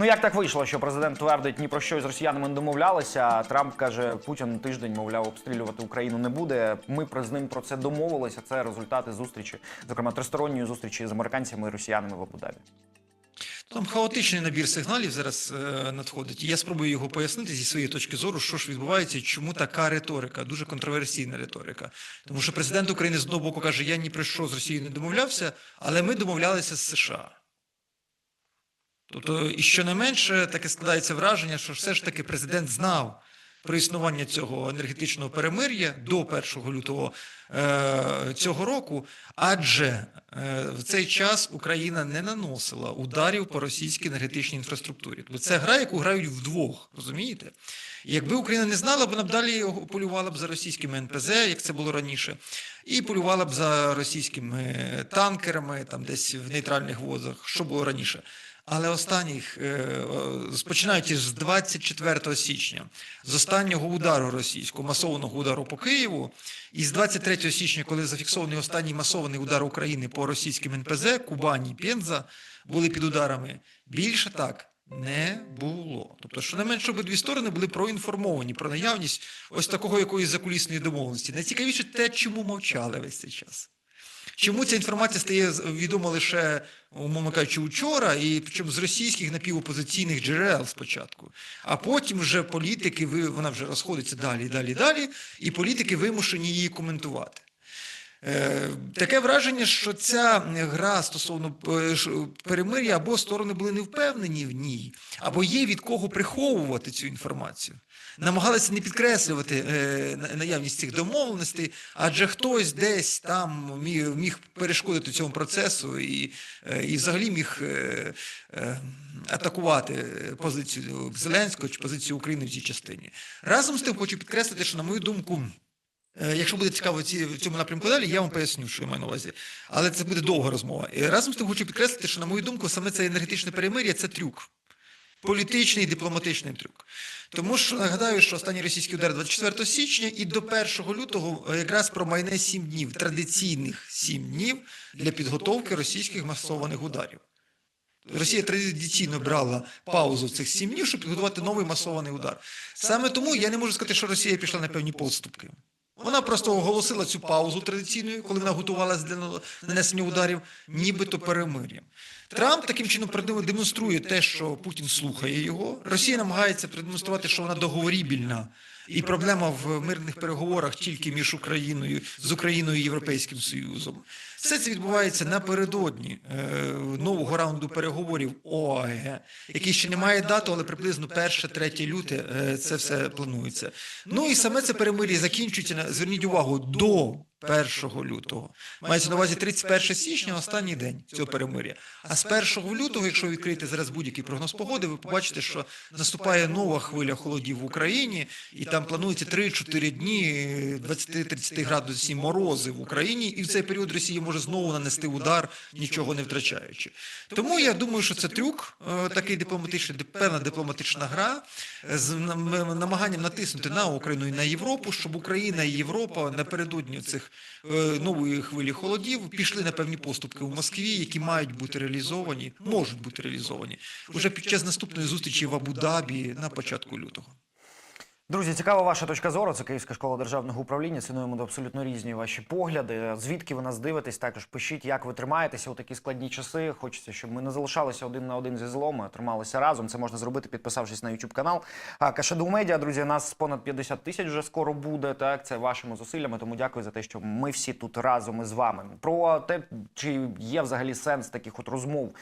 Ну як так вийшло, що президент твердить ні про що з росіянами не домовлялися. а Трамп каже, Путін тиждень, мовляв, обстрілювати Україну не буде. Ми з ним про це домовилися. Це результати зустрічі, зокрема тристоронньої зустрічі з американцями і росіянами в Абу-Дабі. Там хаотичний набір сигналів зараз е, надходить. Я спробую його пояснити зі своєї точки зору, що ж відбувається, чому така риторика, дуже контроверсійна риторика. Тому що президент України з одного боку каже, я ні про що з Росією не домовлявся, але ми домовлялися з США. Тобто, і що не менше, таке складається враження, що все ж таки президент знав про існування цього енергетичного перемир'я до 1 лютого е, цього року, адже е, в цей час Україна не наносила ударів по російській енергетичній інфраструктурі. Тобто це гра, яку грають вдвох, розумієте? Якби Україна не знала, вона б далі полювала б за російськими НПЗ, як це було раніше, і полювала б за російськими танкерами, там десь в нейтральних возах, що було раніше. Але останніх, е, починаючи з 24 січня, з останнього удару російського, масованого удару по Києву, і з 23 січня, коли зафіксований останній масований удар України по російським НПЗ, Кубані, Пенза були під ударами, більше так не було. Тобто, що не менше обидві сторони були проінформовані про наявність ось такого якоїсь закулісної домовленості. Найцікавіше те, чому мовчали весь цей час. Чому ця інформація стає відома лише, умовно кажучи, учора, і причому з російських напівопозиційних джерел спочатку, а потім вже політики, вона вже розходиться далі, далі, далі, і політики вимушені її коментувати. Е, Таке враження, що ця гра стосовно е, перемир'я або сторони були не впевнені в ній, або є від кого приховувати цю інформацію. Намагалися не підкреслювати е, наявність цих домовленостей, адже хтось десь там міг, перешкодити цьому процесу і, і взагалі міг атакувати позицію Зеленського чи позицію України в цій частині. Разом з тим хочу підкреслити, що, на мою думку, Якщо буде цікаво ці, в цьому напрямку далі, я вам поясню, що я маю на увазі. Але це буде довга розмова. І разом з тим хочу підкреслити, що, на мою думку, саме це енергетичне перемир'я це трюк. Політичний і дипломатичний трюк. Тому що нагадаю, що останній російський удар 24 січня і до 1 лютого е, якраз промайне 7 днів, традиційних 7 днів для підготовки російських масованих ударів. Росія традиційно брала паузу в цих 7 днів, щоб підготувати новий масований удар. Саме тому я не можу сказати, що Росія пішла на певні поступки. Вона просто оголосила цю паузу традиційною, коли вона готувалася для нанесення ударів, нібито перемир'ям. Трамп таким чином демонструє те, що Путін слухає його. Росія намагається продемонструвати, що вона договорібільна, і проблема в мирних переговорах тільки між Україною з Україною і Європейським Союзом. Все це відбувається напередодні е, нового раунду переговорів ОАГ, який ще не має дату, але приблизно 1-3 люте е, це все планується. Ну і саме це перемир'я закінчується на зверніть увагу до 1 лютого. Мається на увазі 31 січня, останній день цього перемир'я. А з 1 лютого, якщо ви відкриєте зараз будь-який прогноз погоди, ви побачите, що наступає нова хвиля холодів в Україні, і там планується 3-4 дні 20-30 градусів морози в Україні, і в цей період Росія може знову нанести удар, нічого не втрачаючи. Тому я думаю, що це трюк, е, такий дипломатичний, певна дипломатична гра з намаганням натиснути на Україну і на Європу, щоб Україна і Європа напередодні цих е, нової хвилі холодів пішли на певні поступки в Москві, які мають бути реалізовані, можуть бути реалізовані уже під час наступної зустрічі в Абу-Дабі на початку лютого. Друзі, цікава ваша точка зору. Це Київська школа державного управління. Цінуємо абсолютно різні ваші погляди. Звідки ви нас дивитесь? Також пишіть, як ви тримаєтеся у такі складні часи. Хочеться, щоб ми не залишалися один на один зі злом, а трималися разом. Це можна зробити, підписавшись на YouTube канал. А Кашаду Медіа, друзі, нас понад 50 тисяч вже скоро буде. Так, це вашими зусиллями. Тому дякую за те, що ми всі тут разом із вами. Про те, чи є взагалі сенс таких от розмов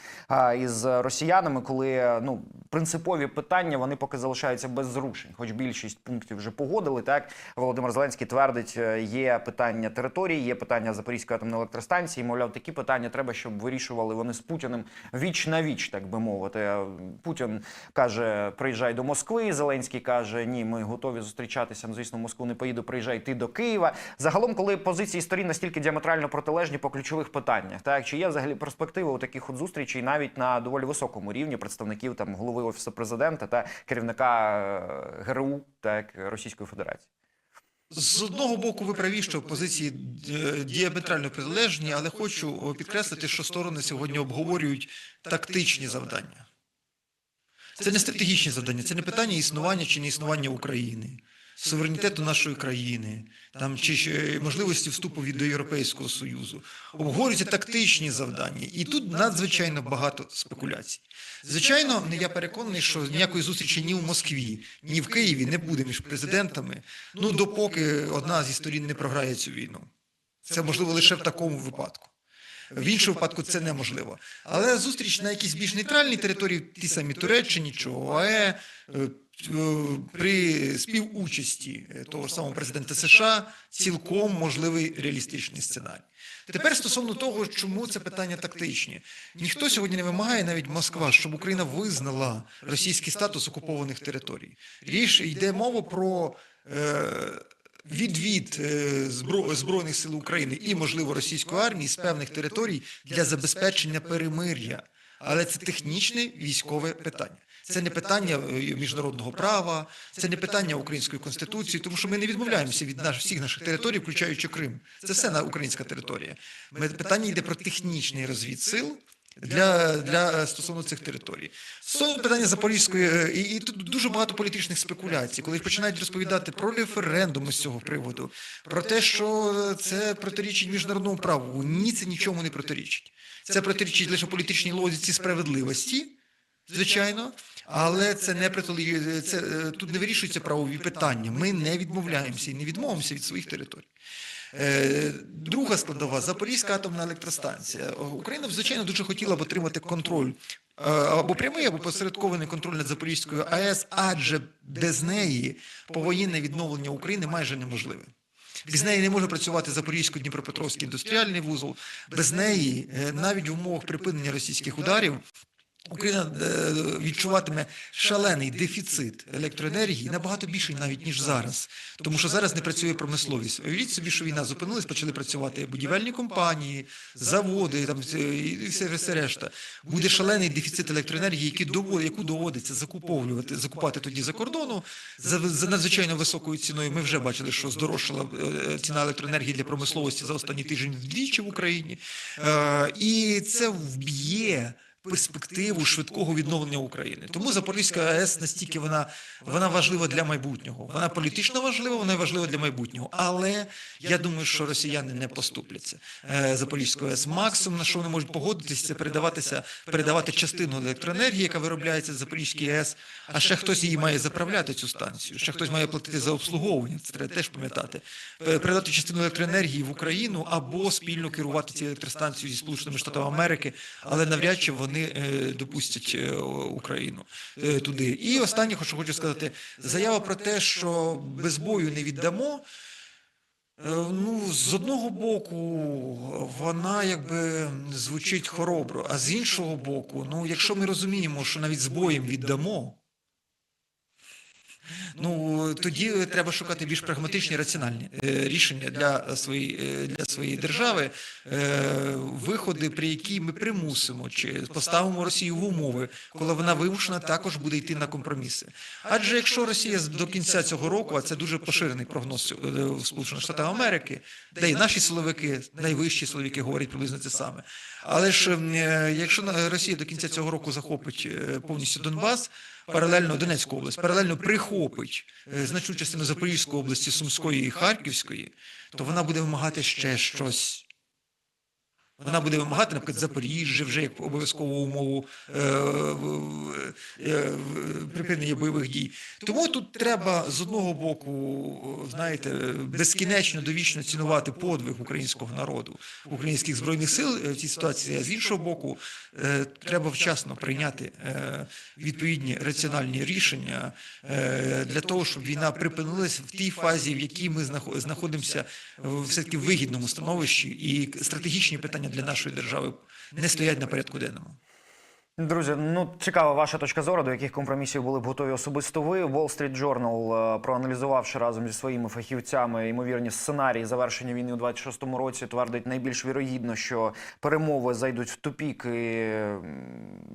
із росіянами, коли ну принципові питання вони поки залишаються без зрушень, хоч більшість пунктів вже погодили. Так Володимир Зеленський твердить, е, є питання території, є питання Запорізької атомної електростанції. Мовляв, такі питання треба, щоб вирішували вони з Путіним віч на віч, так би мовити. Путін каже: приїжджай до Москви. Зеленський каже: Ні, ми готові зустрічатися. Ну, Звісно, в Москву не поїду. Приїжджай ти до Києва. Загалом, коли позиції сторін настільки діаметрально протилежні по ключових питаннях, так чи є взагалі перспектива у таких от зустрічей навіть на доволі високому рівні представників там голови офісу президента та керівника е, ГРУ так Російської Федерації? З одного боку, ви праві, що позиції е, діаметрально протилежні, але хочу підкреслити, що сторони сьогодні обговорюють тактичні завдання. Це не стратегічні завдання, це не питання існування чи не існування України, суверенітету нашої країни, там чи можливості вступу від до Європейського Союзу. Обговорюються тактичні завдання, і тут надзвичайно багато спекуляцій. Звичайно, я переконаний, що ніякої зустрічі ні в Москві, ні в Києві не буде між президентами. Ну допоки одна зі сторін не програє цю війну. Це можливо лише в такому випадку. В іншому випадку це неможливо. Але зустріч на якійсь більш нейтральній території, ті самі Туреччині чи ОАЕ, е, е, при співучасті е, того ж самого президента США цілком можливий реалістичний сценарій. Тепер стосовно того, чому це питання тактичні, ніхто сьогодні не вимагає, навіть Москва, щоб Україна визнала російський статус окупованих територій. Річ йде мова про. Е, відвід е, збро- збройних сил України і, можливо, російської армії з певних територій для забезпечення перемир'я. Але це технічне військове питання. Це не питання е, міжнародного права, це не питання української конституції, тому що ми не відмовляємося від наш, всіх наших територій, включаючи Крим. Це все на українська територія. Ми, питання йде про технічний розвід сил. Для, для е, стосовно цих територій стосовно питання Запорізької е, і, і тут дуже багато політичних спекуляцій, коли починають розповідати про референдум з цього приводу, про те, що це протирічить міжнародному праву. Ні, це нічому не протирічить. Це протирічить лише політичній логіці справедливості, звичайно, але це не притолі- це е, тут не вирішуються правові питання. Ми не відмовляємося і не відмовимося від своїх територій. Е, Друга складова Запорізька атомна електростанція. Україна, звичайно, дуже хотіла б отримати контроль е, або прямий, або посередкований контроль над Запорізькою АЕС, адже без неї повоєнне відновлення України майже неможливе. Без неї не може працювати Запорізько-Дніпропетровський індустріальний вузол. Без неї, навіть в умовах припинення російських ударів, Україна е, відчуватиме шалений дефіцит електроенергії набагато більший навіть ніж зараз, тому що зараз не працює промисловість. Уявіть собі, що війна зупинилась, почали працювати будівельні компанії, заводи, там і все, все решта. Буде шалений дефіцит електроенергії, який довод, яку доводиться закуповувати, закупати тоді за кордону за, за надзвичайно високою ціною. Ми вже бачили, що здорожчала е, ціна електроенергії для промисловості за останній тиждень вдвічі в Україні, Е, і це вб'є перспективу швидкого відновлення України. Тому Запорізька АЕС настільки вона, вона важлива для майбутнього. Вона політично важлива, вона важлива для майбутнього. Але я думаю, що росіяни не поступляться. Е, Запорізької АЕС максимум, на що вони можуть погодитися, це передаватися, передавати частину електроенергії, яка виробляється в Запорізькій АЕС, а ще хтось її має заправляти цю станцію, ще хтось має платити за обслуговування. Це треба теж пам'ятати. Е, Передати частину електроенергії в Україну або спільно керувати цією електростанцією зі Сполученими Штатами Америки, але навряд чи вони е, допустять е, Україну е, туди. І останнє, що хочу сказати, заява про те, що без бою не віддамо. Е, Ну, з одного боку, вона якби звучить хоробро, а з іншого боку, ну, якщо ми розуміємо, що навіть з боєм віддамо, ну тоді треба шукати більш прагматичні раціональні е, рішення для своєї е, для своєї держави, е, виходи, при які ми примусимо чи поставимо Росію в умови, коли вона вимушена також буде йти на компроміси. Адже якщо Росія до кінця цього року, а це дуже поширений прогноз в Сполучених Штатах Америки, де і наші силовики, найвищі силовики говорять приблизно це саме. Але ж якщо Росія до кінця цього року захопить повністю Донбас, паралельно Донецьку область, паралельно прихопить е, значну частину Запорізької області, Сумської і Харківської, то вона буде вимагати ще щось. Вона буде вимагати, наприклад, Запоріжжя вже як обов'язкову умову е, е, припинення бойових дій. Тому тут треба з одного боку, знаєте, безкінечно довічно цінувати подвиг українського народу, українських збройних сил е, в цій ситуації. А з іншого боку, е, треба вчасно прийняти е, відповідні раціональні рішення е, для того, щоб війна припинилась в тій фазі, в якій ми знахо- знаходимося в все таки вигідному становищі, і стратегічні питання для нашої держави не стоять на порядку денному. Друзі, ну цікава ваша точка зору, до яких компромісів були б готові особисто ви. Wall Street Journal, е, проаналізувавши разом зі своїми фахівцями ймовірні сценарії завершення війни у 26-му році, твердить найбільш вірогідно, що перемови зайдуть в тупік і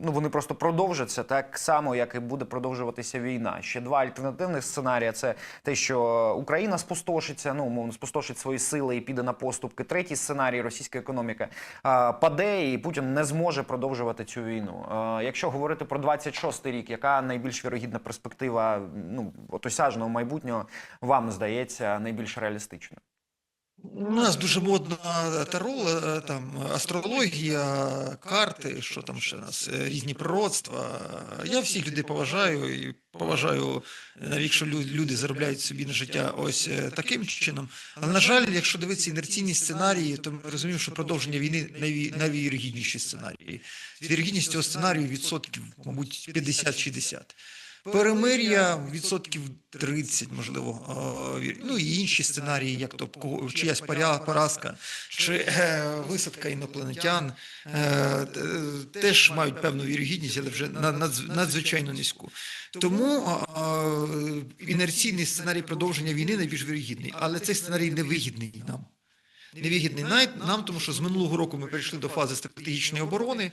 ну вони просто продовжаться так само, як і буде продовжуватися війна. Ще два альтернативних сценарії: це те, що Україна спустошиться, ну умовно спустошить свої сили і піде на поступки. Третій сценарій російська економіка а, паде, і Путін не зможе продовжувати цю війну. Е, Якщо говорити про 26-й рік, яка найбільш вірогідна перспектива ну, от осяжного майбутнього вам здається найбільш реалістичною? У нас дуже модна таро, е, там астрологія, карти, що там ще нас, е, різні пророцтва. Я всіх людей поважаю і поважаю, навіть якщо люди заробляють собі на життя ось е, таким чином. Але на жаль, якщо дивитися інерційні сценарії, то ми розуміємо, що продовження війни найві- найвірогідніші сценарії. Вірогідність цього сценарію відсотків, мабуть, 50-60. Перемир'я відсотків 30, можливо, е, ну і інші сценарії, як то чиясь поразка, чи е, висадка інопланетян, е, теж мають певну вірогідність, але вже на- надзвичайно низьку. Тому інерційний сценарій продовження війни найбільш вірогідний, але цей сценарій невигідний нам. Невигідний нам, тому що з минулого року ми перейшли до фази стратегічної оборони,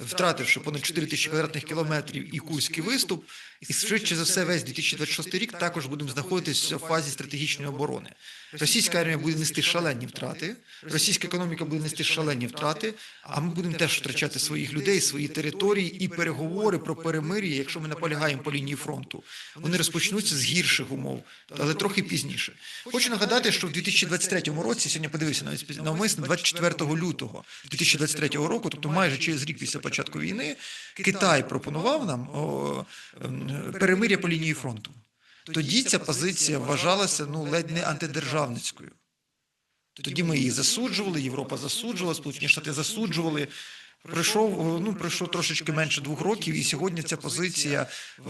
втративши понад 4 тисячі квадратних кілометрів і Курський виступ, і швидше за все весь 2026 рік також будемо знаходитися в фазі стратегічної оборони. Російська армія буде нести шалені втрати, російська економіка буде нести шалені втрати, а ми будемо теж втрачати своїх людей, свої території і переговори про перемир'я, якщо ми наполягаємо по лінії фронту. Вони розпочнуться з гірших умов, але трохи пізніше. Хочу нагадати, що в 2023 році, сьогодні подивився навіть навмисно, 24 лютого 2023 року, тобто майже через рік після початку війни, Китай пропонував нам ем, перемир'я по лінії фронту. Тоді ця позиція вважалася ну ледь не антидержавницькою. Тоді ми її засуджували, Європа засуджувала, Сполучені Штати засуджували. Пройшов ну пройшло трошечки менше двох років, і сьогодні ця позиція е,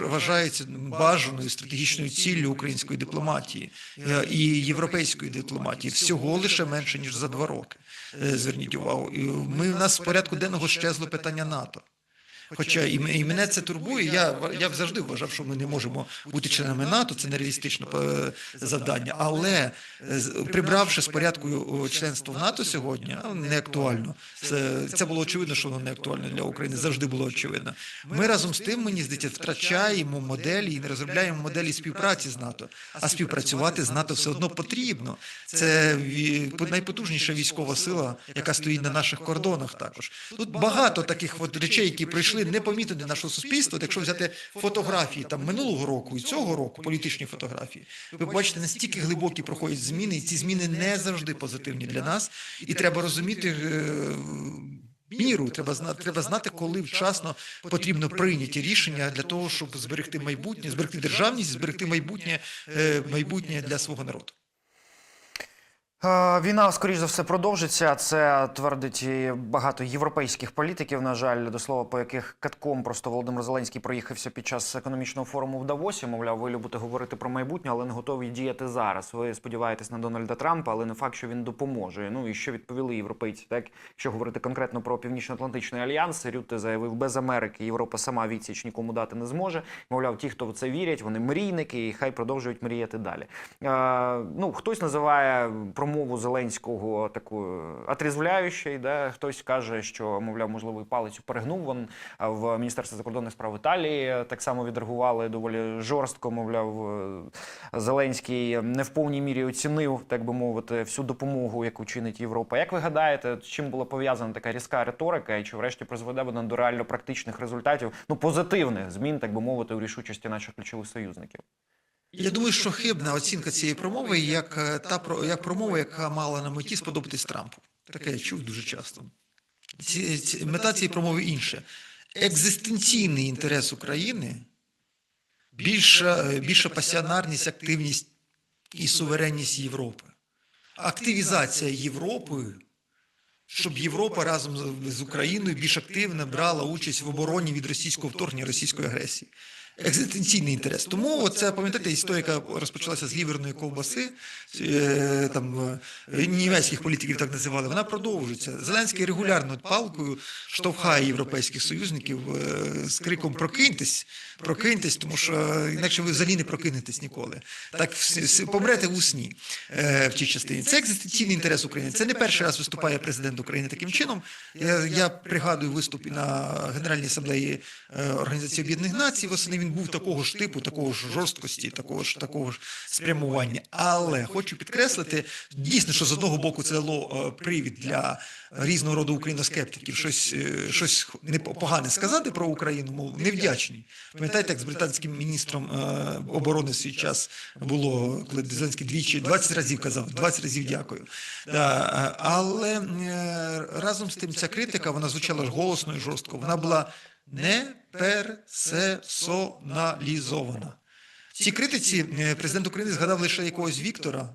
вважається бажаною стратегічною ціллю української дипломатії е, і європейської дипломатії всього лише менше ніж за два роки. Е, Зверніть увагу, ми в нас в порядку денного щезло питання НАТО. Хоча і, і мене це турбує. Я, я завжди вважав, що ми не можемо бути членами НАТО, це нереалістичне е, завдання. Але е, прибравши з порядку членство в НАТО сьогодні, не актуально. Це, це було очевидно, що воно не актуально для України. Завжди було очевидно. Ми разом з тим, мені здається, втрачаємо моделі і не розробляємо моделі співпраці з НАТО. А співпрацювати з НАТО все одно потрібно. Це найпотужніша військова сила, яка стоїть на наших кордонах. Також тут багато таких от речей, які прийшли непомітно для нашого суспільства. Якщо взяти фотографії там минулого року і цього року, політичні фотографії, ви побачите, настільки глибокі проходять зміни, і ці зміни не завжди позитивні для нас. І треба розуміти. е, Міру треба знати, треба знати, коли вчасно потрібно прийняті рішення для того, щоб зберегти майбутнє, зберегти державність, зберегти майбутнє, е, майбутнє для свого народу. Е, Війна, скоріш за все, продовжиться. Це твердить багато європейських політиків. На жаль, до слова, по яких катком просто Володимир Зеленський проїхався під час економічного форуму в Давосі. Мовляв, ви любите говорити про майбутнє, але не готові діяти зараз. Ви сподіваєтесь на Дональда Трампа, але не факт, що він допоможе. Ну і що відповіли європейці? Так, якщо говорити конкретно про Північно-Атлантичний альянс, Рютте заявив, без Америки Європа сама відсіч нікому дати не зможе. Мовляв, ті, хто в це вірять, вони мрійники, і хай продовжують мріяти далі. Е, ну, хтось називає промову Зеленського такою атрізвляючою, да? хтось каже, що, мовляв, можливо, і палицю перегнув. Вон в Міністерстві закордонних справ Італії так само відреагували доволі жорстко. Мовляв, е, Зеленський не в повній мірі оцінив, так би мовити, всю допомогу, яку чинить Європа. Як ви гадаєте, чим була пов'язана така різка риторика, і чи врешті призведе вона до реально практичних результатів, ну позитивних змін, так би мовити, у рішучості наших ключових союзників? Я думаю, що хибна оцінка цієї промови, як е, та як промова, яка мала на меті сподобатись Трампу. Таке я чув дуже часто. Ці, ці, мета цієї промови інша. Екзистенційний інтерес України, більша, е, більша пасіонарність, активність і суверенність Європи. Активізація Європи, щоб Європа разом з Україною більш активно брала участь в обороні від російського вторгнення, російської агресії. Екзистенційний інтерес. Тому це пам'ятаєте історія, яка розпочалася з ліверної ковбаси, е, там е, німецьких політиків так називали. Вона продовжується. Зеленський регулярно палкою штовхає європейських союзників е, з криком Прокиньтесь, прокиньтесь, тому що інакше ви взагалі не прокинетесь ніколи. Так помрете в усні в тій частині. Це екзистенційний інтерес України. Це не перший раз виступає президент України таким чином. Я, я пригадую виступ на Генеральній асамблеї Організації Об'єднаних Націй восени. Він був такого ж типу, такого ж жорсткості, такого ж такого ж спрямування. Але хочу підкреслити, дійсно, що з одного боку це дало е, привід для різного роду україноскептиків щось, е, щось непогане сказати про Україну, мов невдячні. Пам'ятаєте, як з британським міністром е, оборони в свій час було, коли Зеленський двічі 20 разів казав, 20 разів дякую. Да, але разом з тим ця критика вона звучала ж голосно і жорстко. Вона була не персоналізована. В цій критиці е, президент України згадав лише якогось Віктора.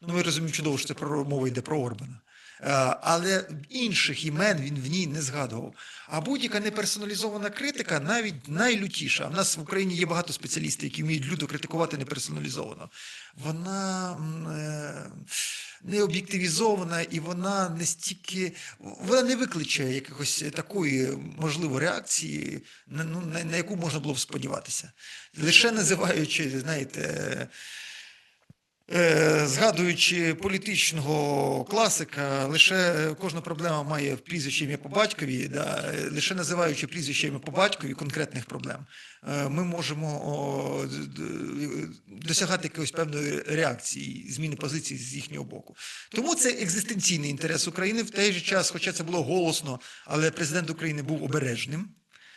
Ну, ми розуміємо чудово, що це про мова йде про Орбана. Е, Але інших імен він в ній не згадував. А будь-яка неперсоналізована критика навіть найлютіша. В нас в Україні є багато спеціалістів, які вміють люто критикувати неперсоналізовано. Вона е, не об'єктивізована і вона не стільки вона не викличе якихось такої можливо реакції, на, ну, на, на яку можна було б сподіватися. Лише називаючи, знаєте. Е, Згадуючи політичного класика, лише кожна проблема має прізвище ім'я по батькові, да, е, лише називаючи прізвище ім'я по батькові конкретних проблем, е, ми можемо досягати якоїсь певної реакції, зміни позиції з їхнього боку. Тому це екзистенційний інтерес України в той же час, хоча це було голосно, але президент України був обережним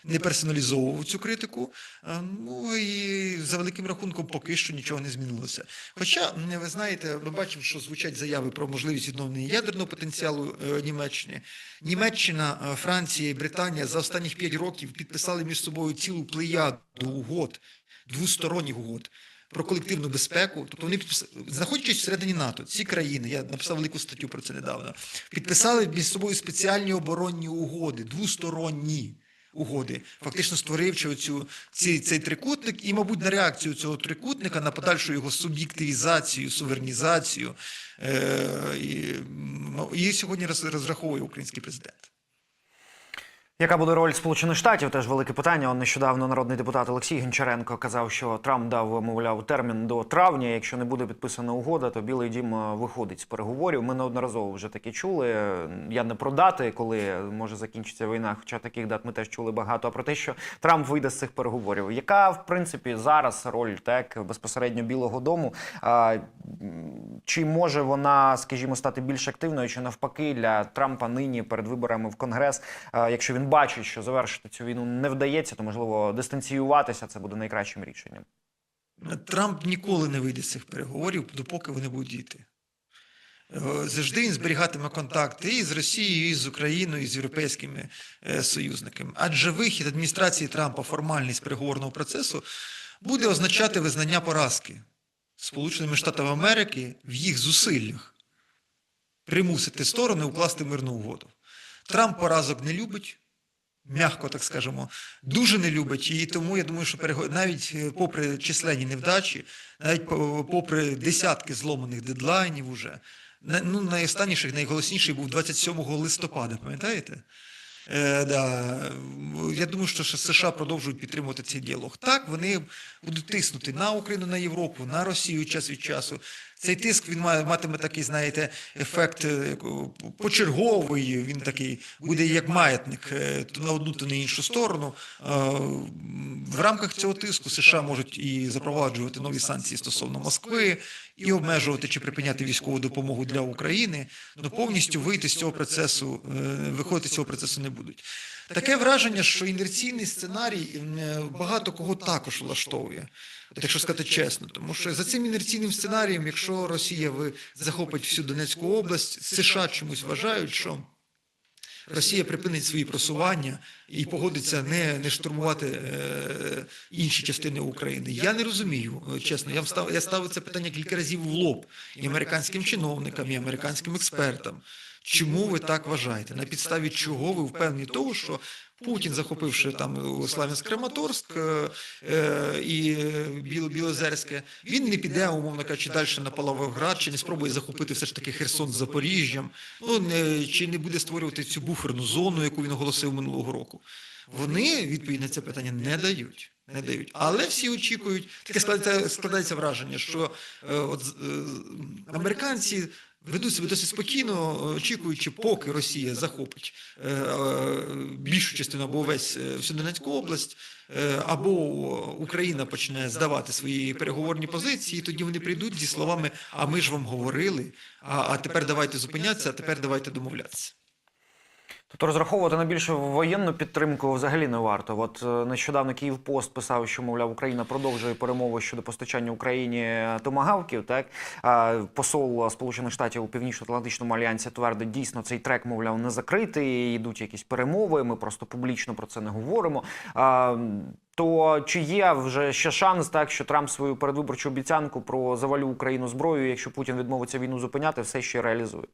не персоналізовував цю критику. Е, Ну і за великим рахунком поки що нічого не змінилося. Хоча, ви знаєте, ми бачимо, що звучать заяви про можливість відновлення ядерного потенціалу е, Німеччини. Німеччина, е, Франція і Британія за останніх п'ять років підписали між собою цілу плеяду угод, двосторонніх угод. Про колективну безпеку, тобто вони підпис... знаходячись всередині НАТО, ці країни, я написав велику статтю про це недавно, підписали між собою спеціальні оборонні угоди, двосторонні угоди, фактично створивши оцю, ці, цей трикутник, і, мабуть, на реакцію цього трикутника, на подальшу його суб'єктивізацію, суверенізацію, е, і, і сьогодні роз- розраховує український президент. Яка буде роль Сполучених Штатів? Теж велике питання. Он нещодавно народний депутат Олексій Гончаренко казав, що Трамп дав, мовляв, термін до травня. Якщо не буде підписана угода, то Білий Дім е, виходить з переговорів. Ми неодноразово вже таке чули. Я не про дати, коли може закінчиться війна, хоча таких дат ми теж чули багато. А про те, що Трамп вийде з цих переговорів. Яка в принципі зараз роль так безпосередньо Білого Дому? А, чи може вона, скажімо, стати більш активною, чи навпаки для Трампа нині перед виборами в Конгрес, якщо він бачить, що завершити цю війну не вдається, то можливо дистанціюватися це буде найкращим рішенням. Трамп ніколи не вийде з цих переговорів, допоки вони будуть діти. Е, Завжди він зберігатиме контакти і з Росією, і з Україною, і з європейськими е, союзниками. Адже вихід адміністрації Трампа формальний з переговорного процесу буде означати визнання поразки Сполученими Штатами Америки в їх зусиллях примусити сторони укласти мирну угоду. Трамп поразок не любить, м'яко так скажемо, дуже не любить. І тому я думаю, що навіть е, попри численні невдачі, навіть по- попри десятки зломаних дедлайнів уже, ну, найостанніших найголосніший був 27 листопада, пам'ятаєте? Е, да. Я думаю, що США продовжують підтримувати цей діалог. Так, вони будуть тиснути на Україну, на Європу, на Росію час від часу. Цей тиск він матиме такий, знаєте, ефект е, почерговий. Він такий буде як маятник е, то на одну, то на іншу сторону. Е, В рамках цього тиску США можуть і запроваджувати нові санкції стосовно Москви, і обмежувати чи припиняти військову допомогу для України. ну повністю вийти з цього процесу, е, виходити з цього процесу не будуть. Таке враження, що інерційний сценарій е, багато кого також влаштовує. Якщо сказати чесно, тому що за цим інерційним сценарієм, якщо Росія захопить всю Донецьку область, США чомусь вважають, що Росія припинить свої просування і погодиться не, не штурмувати е, інші частини України. Я не розумію, чесно. Я встав, я ставив це питання кілька разів в лоб і американським чиновникам, і американським експертам. Чому ви так вважаєте? На підставі чого ви впевнені того, що Путін, захопивши там Славянськ Краматорськ е, е, і е, Біло- Білозерське, він не піде, умовно кажучи, далі на Павловград, чи не спробує захопити все ж таки Херсон з Запоріжжям, ну не, чи не буде створювати цю буферну зону, яку він оголосив минулого року. Вони відповідь на це питання не дають. Не дають, але всі очікують. Таке складається, складається враження, що е, от, е, американці ведуть себе досить спокійно, очікуючи, поки Росія захопить е, е, більшу частину або весь е, всю Донецьку область, е, або Україна почне здавати свої переговорні позиції, тоді вони прийдуть зі словами: А ми ж вам говорили, а, а тепер давайте зупинятися, а тепер давайте домовлятися. Тобто розраховувати на більшу воєнну підтримку взагалі не варто. От е, нещодавно Київпост писав, що мовляв Україна продовжує перемови щодо постачання Україні томагавків. Так посол Сполучених Штатів у Північно-Атлантичному альянсі твердить, дійсно цей трек, мовляв, не закритий. Йдуть якісь перемови. Ми просто публічно про це не говоримо. То чи є вже ще шанс, так що Трамп свою передвиборчу обіцянку про завалю Україну зброєю, якщо Путін відмовиться війну зупиняти, все ще реалізує?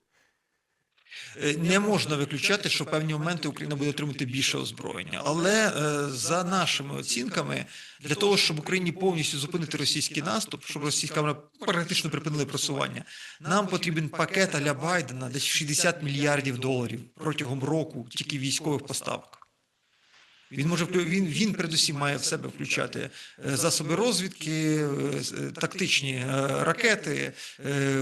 Е, Не можна виключати, що в певні моменти Україна буде отримати більше озброєння, але е, за нашими оцінками, для того, щоб Україні повністю зупинити російський наступ, щоб російська практично припинили просування, нам потрібен пакет аля Байдена десь 60 мільярдів доларів протягом року тільки військових поставок. Він може він, він передусім має в себе включати е, засоби розвідки, е, е, тактичні ракети,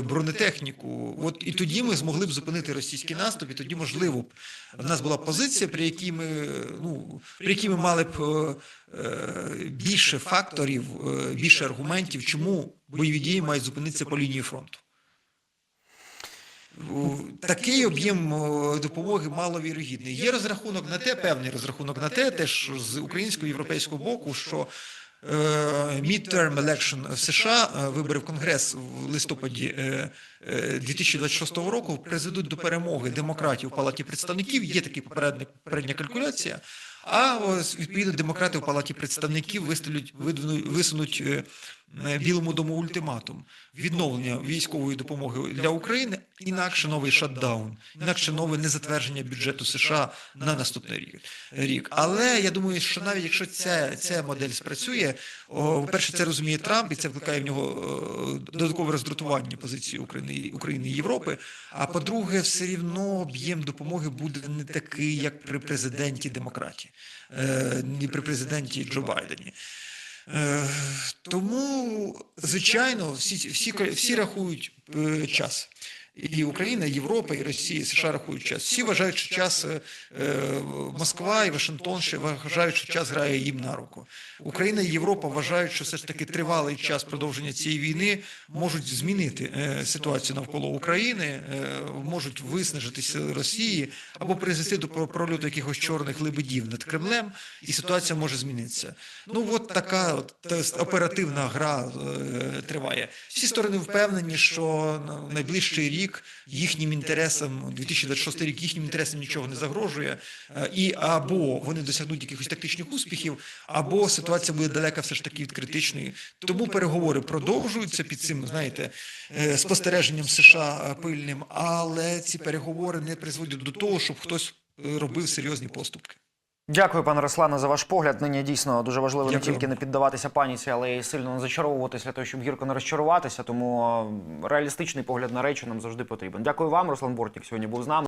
бронетехніку. От і тоді ми змогли б зупинити російський наступ, і тоді можливо б в нас була позиція, при якій ми ну при якій ми мали б більше факторів, більше аргументів, чому бойові дії мають зупинитися по лінії фронту. Такий об'єм допомоги маловірогідний. Є розрахунок на те, певний розрахунок на те, теж з українського європейського боку, що е, midterm election в США, е, вибори в Конгрес в листопаді е, е, 2026 року призведуть до перемоги демократів в Палаті представників. Є такий попередник, попередня калькуляція. А відповідно демократи в Палаті представників висунуть е, е, Білому дому ультиматум відновлення військової допомоги для України, інакше новий шатдаун, інакше нове незатвердження бюджету США на наступний рік. Але я думаю, що навіть якщо ця, ця модель спрацює, по-перше, це розуміє Трамп, і це викликає в нього е, додаткове роздратування позиції України, України і Європи. А по-друге, все рівно об'єм допомоги буде не такий, як при президенті демократі, е, ні при президенті Джо Байдені. Е, Тому, звичайно, всі, всі, всі рахують е, час. І Україна, і Європа, і Росія, і США рахують час. Всі вважають, що час е, е, Москва і Вашингтон ще вважають, що час грає їм на руку. Україна і Європа вважають, що все ж таки тривалий час продовження цієї війни можуть змінити е, ситуацію навколо України, можуть виснажити сили Росії або призвести до прольоту якихось чорних лебедів над Кремлем, і ситуація може змінитися. Ну от така от, оперативна гра триває. Всі сторони впевнені, що на найближчий рік їхнім інтересам, 2026 рік їхнім інтересам нічого не загрожує, е, і або вони досягнуть якихось тактичних успіхів, або ситуація буде далека все ж таки від критичної. Тому переговори продовжуються під цим, знаєте, е, спостереженням США е, пильним, але ці переговори не призводять до того, щоб хтось робив серйозні поступки. Дякую, пане Руслане, за ваш погляд. Нині дійсно дуже важливо не тільки не піддаватися паніці, але й сильно не зачаровуватися для того, щоб гірко не розчаруватися. Тому е, реалістичний погляд на речі нам завжди потрібен. Дякую вам, Руслан Бортник. Сьогодні був з нами.